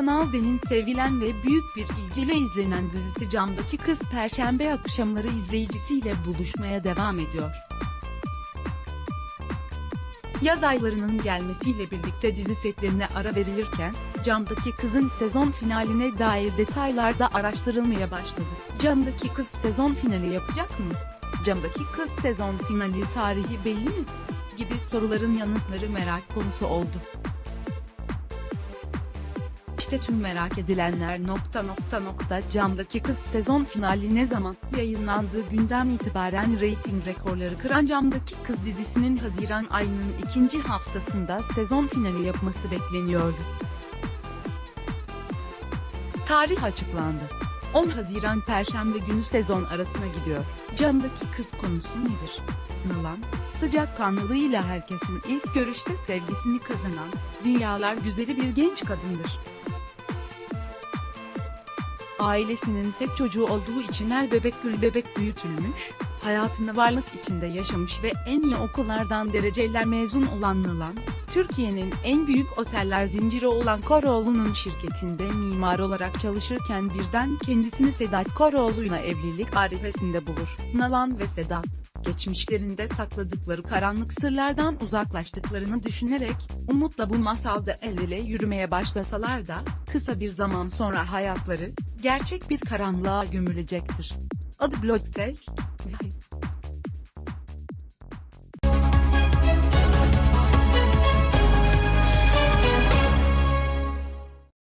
Kanal D'nin sevilen ve büyük bir ilgiyle izlenen dizisi Camdaki Kız Perşembe akşamları izleyicisiyle buluşmaya devam ediyor. Yaz aylarının gelmesiyle birlikte dizi setlerine ara verilirken, Camdaki Kız'ın sezon finaline dair detaylar da araştırılmaya başladı. Camdaki Kız sezon finali yapacak mı? Camdaki Kız sezon finali tarihi belli mi? Gibi soruların yanıtları merak konusu oldu. İşte tüm merak edilenler nokta nokta nokta camdaki kız sezon finali ne zaman yayınlandığı günden itibaren reyting rekorları kıran camdaki kız dizisinin Haziran ayının ikinci haftasında sezon finali yapması bekleniyordu. Tarih açıklandı. 10 Haziran Perşembe günü sezon arasına gidiyor. Camdaki kız konusu nedir? Nalan, sıcakkanlılığıyla herkesin ilk görüşte sevgisini kazanan, dünyalar güzeli bir genç kadındır. Ailesinin tek çocuğu olduğu için her bebek gül bebek büyütülmüş, hayatını varlık içinde yaşamış ve en iyi okullardan dereceler mezun olan Nalan, Türkiye'nin en büyük oteller zinciri olan Koroğlu'nun şirketinde mimar olarak çalışırken birden kendisini Sedat Koroğlu'yla evlilik arifesinde bulur. Nalan ve Sedat, geçmişlerinde sakladıkları karanlık sırlardan uzaklaştıklarını düşünerek, umutla bu masalda el ele yürümeye başlasalar da, kısa bir zaman sonra hayatları, gerçek bir karanlığa gömülecektir. Adı Blog Test,